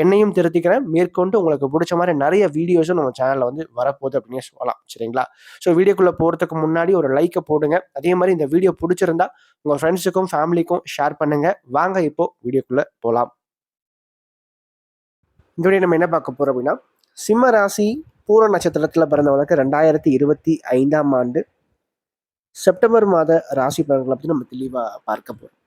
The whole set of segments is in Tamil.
என்னையும் திருத்திக்கிறேன். மேற்கொண்டு உங்களுக்கு பிடிச்ச மாதிரி நிறைய வீடியோஸும் நம்ம சேனலில் வந்து வரப்போகுது அப்படின்னு சொல்லலாம். சரிங்களா? ஸோ வீடியோக்குள்ளே போகிறதுக்கு முன்னாடி ஒரு லைக்கை போடுங்க. அதே மாதிரி இந்த வீடியோ பிடிச்சிருந்தா உங்கள் ஃப்ரெண்ட்ஸுக்கும் ஃபேமிலிக்கும் ஷேர் பண்ணுங்கள் வாங்க இப்போ வீடியோக்குள்ளே போகலாம் இந்த வீடியோ நம்ம என்ன பார்க்க போகிறோம் அப்படின்னா சிம்ம ராசி பூர நட்சத்திரத்தில் பிறந்தவனுக்கு ரெண்டாயிரத்தி இருபத்தி ஐந்தாம் ஆண்டு செப்டம்பர் மாத ராசி பலன்களை பற்றி நம்ம தெளிவாக பார்க்க போகிறோம்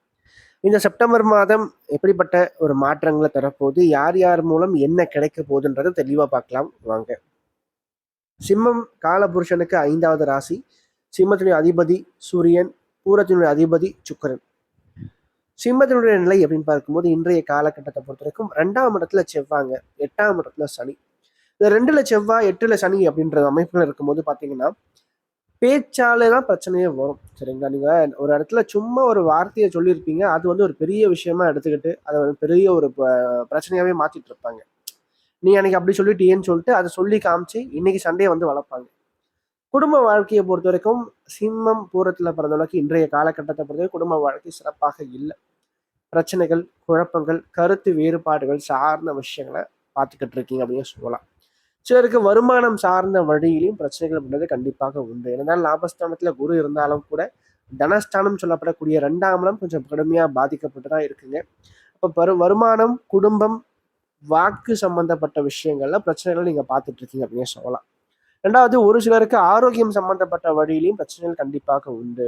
இந்த செப்டம்பர் மாதம் எப்படிப்பட்ட ஒரு மாற்றங்களை தரப்போகுது? யார் யார் மூலம் என்ன கிடைக்க போகுதுன்றதை தெளிவாக பார்க்கலாம். வாங்க. சிம்மம் காலபுருஷனுக்கு ஐந்தாவது ராசி. சிம்மத்தினுடைய அதிபதி சூரியன் பூரத்தினுடைய அதிபதி சுக்கரன். சிம்மத்தினுடைய நிலை அப்படின்னு பார்க்கும்போது இன்றைய காலகட்டத்தை பொறுத்த வரைக்கும் ரெண்டாம் இடத்துல செவ்வாங்க எட்டாம் இடத்துல சனி. இந்த ரெண்டுல செவ்வாய் எட்டுல சனி அப்படின்ற அமைப்புகள் இருக்கும்போது பார்த்தீங்கன்னா பேச்சாலே தான் பிரச்சனையே வரும். சரிங்களா? நீங்க ஒரு இடத்துல சும்மா ஒரு வார்த்தையை சொல்லியிருப்பீங்க. அது வந்து ஒரு பெரிய விஷயமா எடுத்துக்கிட்டு அதை வந்து பெரிய ஒரு ப- பிரச்சனையாவே மாத்திட்டு இருப்பாங்க. நீ அன்னைக்கு அப்படி சொல்லிட்டியேன்னு சொல்லிட்டு அதை சொல்லி காமிச்சு இன்னைக்கு சண்டையை வந்து வளர்ப்பாங்க. குடும்ப வாழ்க்கையை பொறுத்த வரைக்கும் சிம்மம் பூரத்தில் பிறந்தவளுக்கு இன்றைய காலகட்டத்தை பொறுத்த வரைக்கும் குடும்ப வாழ்க்கை சிறப்பாக இல்லை. பிரச்சனைகள் குழப்பங்கள் கருத்து வேறுபாடுகள் சார்ந்த விஷயங்களை பார்த்துக்கிட்டு இருக்கீங்க அப்படின்னு சொல்லலாம். சிலருக்கு வருமானம் சார்ந்த வழியிலையும் பிரச்சனைகள் அப்படின்றது கண்டிப்பாக உண்டு. என்னதான் லாபஸ்தானத்துல குரு இருந்தாலும் கூட தனஸ்தானம் சொல்லப்படக்கூடிய ரெண்டாம் இடம் கொஞ்சம் கடுமையா பாதிக்கப்பட்டு தான் இருக்குங்க. அப்போ பரு வருமானம் குடும்பம் வாக்கு சம்பந்தப்பட்ட விஷயங்கள்ல பிரச்சனைகளை நீங்க பார்த்துட்டு இருக்கீங்க அப்படின்னு சொல்லலாம். ரெண்டாவது ஒரு சிலருக்கு ஆரோக்கியம் சம்பந்தப்பட்ட வழியிலையும் பிரச்சனைகள் கண்டிப்பாக உண்டு.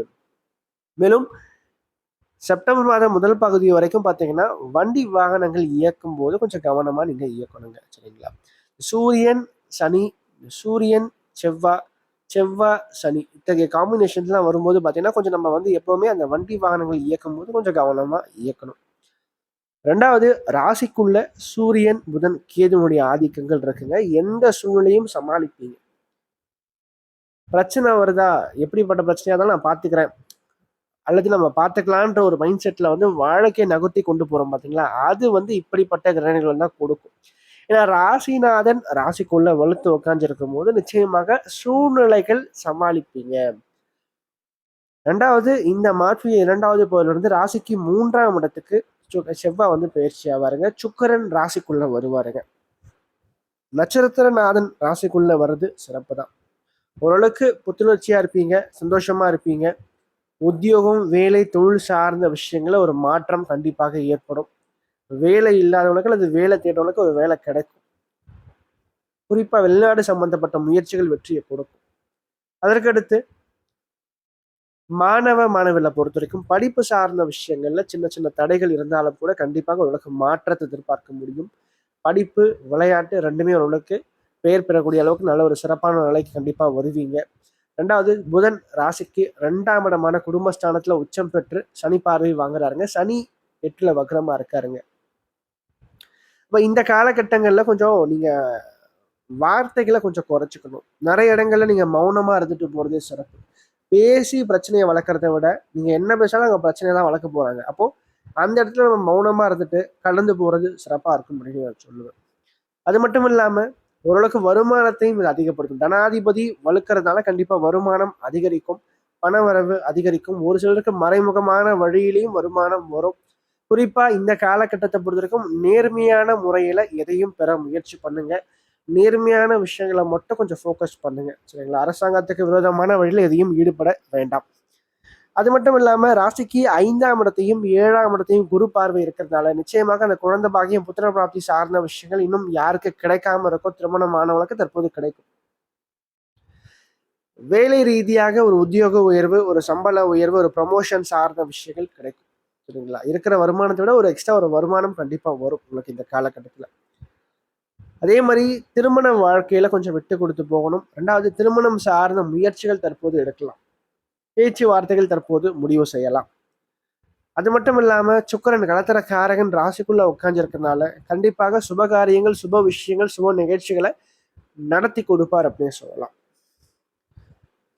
மேலும் செப்டம்பர் மாதம் முதல் பகுதி வரைக்கும் பார்த்தீங்கன்னா வண்டி வாகனங்கள் இயக்கும் போது கொஞ்சம் கவனமா நீங்க இயக்கணுங்க சரிங்களா? சூரியன் சனி சூரியன் செவ்வாய் செவ்வாய் சனி. இத்தகைய காம்பினேஷன்லாம் வரும்போது பார்த்தீங்கன்னா கொஞ்சம் நம்ம வந்து எப்பவுமே அந்த வண்டி வாகனங்கள் இயக்கும் போது கொஞ்சம் கவனமா இயக்கணும். ரெண்டாவது ராசிக்குள்ள சூரியன் புதன் கேதுனுடைய ஆதிக்கங்கள் இருக்குங்க. எந்த சூழ்நிலையும் சமாளிப்பீங்க. பிரச்சனை வருதா? எப்படிப்பட்ட பிரச்சனையாக தான் நான் பார்த்துக்கிறேன் அல்லது நம்ம பார்த்துக்கலான்ற ஒரு மைண்ட் செட்ல வந்து வாழ்க்கையை நகர்த்தி கொண்டு போறோம் பாத்தீங்களா? அது வந்து இப்படிப்பட்ட கிரகணிகள் தான் கொடுக்கும். ஏன்னா ராசிநாதன் ராசிக்குள்ள வலுத்து உட்காந்துருக்கும் போது நிச்சயமாக சூழ்நிலைகள் சமாளிப்பீங்க. ரெண்டாவது இந்த மாற்றி இரண்டாவது போதிலிருந்து ராசிக்கு மூன்றாம் இடத்துக்கு செவ்வாய் வந்து பயிற்சி ஆவாருங்க. சுக்கரன் ராசிக்குள்ள வருவாருங்க. நட்சத்திரநாதன் ராசிக்குள்ள வர்றது சிறப்பு தான் ஓரளவுக்கு புத்துணர்ச்சியா இருப்பீங்க சந்தோஷமா இருப்பீங்க. உத்தியோகம் வேலை தொழில் சார்ந்த விஷயங்கள ஒரு மாற்றம் கண்டிப்பாக ஏற்படும். வேலை இல்லாதவங்களுக்கு அல்லது வேலை தேடுறவங்களுக்கு ஒரு வேலை கிடைக்கும். குறிப்பா வெளிநாடு சம்பந்தப்பட்ட முயற்சிகள் வெற்றியை கொடுக்கும். அதற்கடுத்து மாணவ மாணவிகளை பொறுத்த வரைக்கும் படிப்பு சார்ந்த விஷயங்கள்ல சின்ன சின்ன தடைகள் இருந்தாலும் கூட கண்டிப்பாக ஓரளவுக்கு மாற்றத்தை எதிர்பார்க்க முடியும். படிப்பு விளையாட்டு ரெண்டுமே ஓரளவுக்கு பெயர் பெறக்கூடிய அளவுக்கு நல்ல ஒரு சிறப்பான நிலைக்கு கண்டிப்பா வருவீங்க. ரெண்டாவது புதன் ராசிக்கு ரெண்டாம் இடமான குடும்பஸ்தானத்தில் உச்சம் பெற்று சனி பார்வை வாங்குறாருங்க. சனி எட்டுல வக்ரமா இருக்காருங்க. இப்போ இந்த காலகட்டங்கள்ல கொஞ்சம் நீங்க வார்த்தைகளை கொஞ்சம் குறைச்சிக்கணும். நிறைய இடங்கள்ல நீங்க மௌனமா இருந்துட்டு போறதே சிறப்பு. பேசி பிரச்சனையை வளர்க்கறத விட நீங்க என்ன பேசினாலும் அங்கே பிரச்சனையை தான் வளர்க்க போறாங்க. அப்போ அந்த இடத்துல நம்ம மௌனமா இருந்துட்டு கலந்து போறது சிறப்பா இருக்கும் அப்படின்னு நான் சொல்லுவேன். அது மட்டும் இல்லாம ஓரளவுக்கு வருமானத்தையும் இது அதிகப்படுத்தும். தனாதிபதி வலுக்கிறதுனால கண்டிப்பா வருமானம் அதிகரிக்கும். பணவரவு அதிகரிக்கும். ஒரு சிலருக்கு மறைமுகமான வழியிலையும் வருமானம் வரும். குறிப்பா இந்த காலகட்டத்தை பொறுத்தவரைக்கும் நேர்மையான முறையில எதையும் பெற முயற்சி பண்ணுங்க. நேர்மையான விஷயங்களை மட்டும் கொஞ்சம் ஃபோக்கஸ் பண்ணுங்க. சரிங்களா? அரசாங்கத்துக்கு விரோதமான வழியில் எதையும் ஈடுபட வேண்டாம். அது மட்டும் இல்லாம ராசிக்கு ஐந்தாம் இடத்தையும் ஏழாம் இடத்தையும் குரு பார்வை இருக்கிறதுனால நிச்சயமாக அந்த குழந்தை பாக்கியம் புத்திர பிராப்தி சார்ந்த விஷயங்கள் இன்னும் யாருக்கு கிடைக்காம இருக்கோ திருமணமானவங்களுக்கு தற்போது கிடைக்கும். வேலை ரீதியாக ஒரு உத்தியோக உயர்வு ஒரு சம்பள உயர்வு ஒரு ப்ரமோஷன் சார்ந்த விஷயங்கள் கிடைக்கும். சரிங்களா? இருக்கிற வருமானத்தை விட ஒரு எக்ஸ்ட்ரா ஒரு வருமானம் கண்டிப்பாக வரும் உங்களுக்கு இந்த காலகட்டத்தில். அதே மாதிரி திருமண வாழ்க்கையில கொஞ்சம் விட்டு கொடுத்து போகணும். ரெண்டாவது திருமணம் சார்ந்த முயற்சிகள் தற்போது எடுக்கலாம். பேச்சுவார்த்தைகள் தற்போது முடிவு செய்யலாம். அது மட்டும் இல்லாம சுக்கரன் கலத்தர காரகன் ராசிக்குள்ள உட்காந்துருக்கனால கண்டிப்பாக சுபகாரியங்கள் சுப விஷயங்கள் சுப நிகழ்ச்சிகளை நடத்தி கொடுப்பார் அப்படின்னு சொல்லலாம்.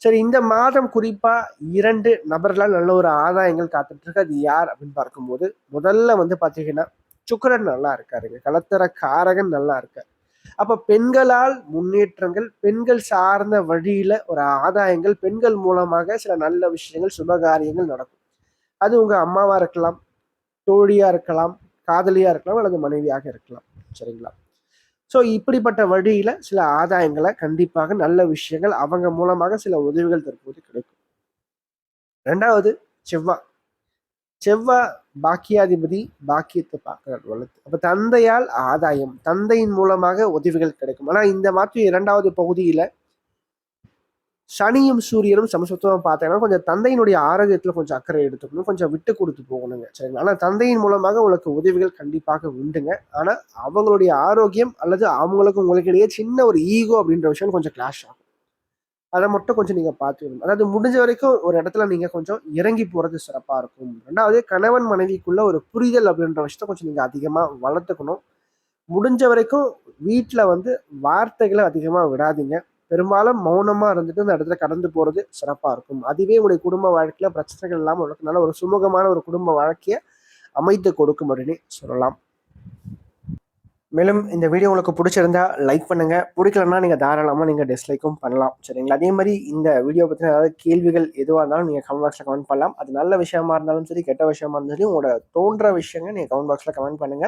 சரி இந்த மாதம் குறிப்பாக இரண்டு நபர்களால் நல்ல ஒரு ஆதாயங்கள் காத்துட்டு இருக்கு அது யார் அப்படின்னு பார்க்கும்போது முதல்ல வந்து பார்த்தீங்கன்னா சுக்கரன் நல்லா இருக்காருங்க. கலத்தர காரகன் நல்லா இருக்கார். அப்போ பெண்களால் முன்னேற்றங்கள் பெண்கள் சார்ந்த வழியில் ஒரு ஆதாயங்கள் பெண்கள் மூலமாக சில நல்ல விஷயங்கள் சுபகாரியங்கள் நடக்கும். அது உங்கள் அம்மாவாக இருக்கலாம் தோழியாக இருக்கலாம் காதலியாக இருக்கலாம் அல்லது மனைவியாக இருக்கலாம். சரிங்களா? ஸோ இப்படிப்பட்ட வழியில் சில ஆதாயங்களை கண்டிப்பாக நல்ல விஷயங்கள் அவங்க மூலமாக சில உதவிகள் தற்போது கிடைக்கும். ரெண்டாவது செவ்வா. செவ்வா பாக்கியாதிபதி பாக்கியத்தை பார்க்கிறார் வளர்த்து அப்போ தந்தையால் ஆதாயம் தந்தையின் மூலமாக உதவிகள் கிடைக்கும். ஆனால் இந்த மாற்று இரண்டாவது பகுதியில் சனியும் சூரியனும் சமசத்துவம் பார்த்தீங்கன்னா கொஞ்சம் தந்தையினுடைய ஆரோக்கியத்துல கொஞ்சம் அக்கறை எடுத்துக்கணும். கொஞ்சம் விட்டு கொடுத்து போகணுங்க. சரிங்களா? ஆனா தந்தையின் மூலமாக உங்களுக்கு உதவிகள் கண்டிப்பாக உண்டுங்க. ஆனா அவங்களுடைய ஆரோக்கியம் அல்லது அவங்களுக்கு உங்களுக்கு இடையே சின்ன ஒரு ஈகோ அப்படின்ற விஷயம் கொஞ்சம் கிளாஷ் ஆகும். அதை மட்டும் கொஞ்சம் நீங்க பார்த்துக்கணும். அதாவது முடிஞ்ச வரைக்கும் ஒரு இடத்துல நீங்க கொஞ்சம் இறங்கி போறது சிறப்பா இருக்கும். ரெண்டாவது கணவன் மனைவிக்குள்ள ஒரு புரிதல் அப்படின்ற விஷயத்த கொஞ்சம் நீங்க அதிகமா வளர்த்துக்கணும். முடிஞ்ச வரைக்கும் வீட்டில் வந்து வார்த்தைகளை அதிகமாக விடாதீங்க. பெரும்பாலும் மௌனமா இருந்துட்டு அந்த இடத்துல கடந்து போறது சிறப்பா இருக்கும். அதுவே உங்களுடைய குடும்ப வாழ்க்கையில பிரச்சனைகள் இல்லாமல் உங்களுக்கு நல்ல ஒரு சுமூகமான ஒரு குடும்ப வாழ்க்கையை அமைத்து கொடுக்கும் அப்படின்னு சொல்லலாம். மேலும் இந்த வீடியோ உங்களுக்கு பிடிச்சிருந்தா லைக் பண்ணுங்க. பிடிக்கலன்னா நீங்க தாராளமாக நீங்க டிஸ்லைக்கும் பண்ணலாம். சரிங்களா? அதே மாதிரி இந்த வீடியோ பத்தின ஏதாவது கேள்விகள் எதுவாக இருந்தாலும் நீங்க கமெண்ட் பாக்ஸ்ல கமெண்ட் பண்ணலாம். அது நல்ல விஷயமா இருந்தாலும் சரி கெட்ட விஷயமா இருந்தாலும் உங்களோட தோன்ற விஷயங்கள் நீங்க கமெண்ட் பாக்ஸ்ல கமெண்ட் பண்ணுங்க.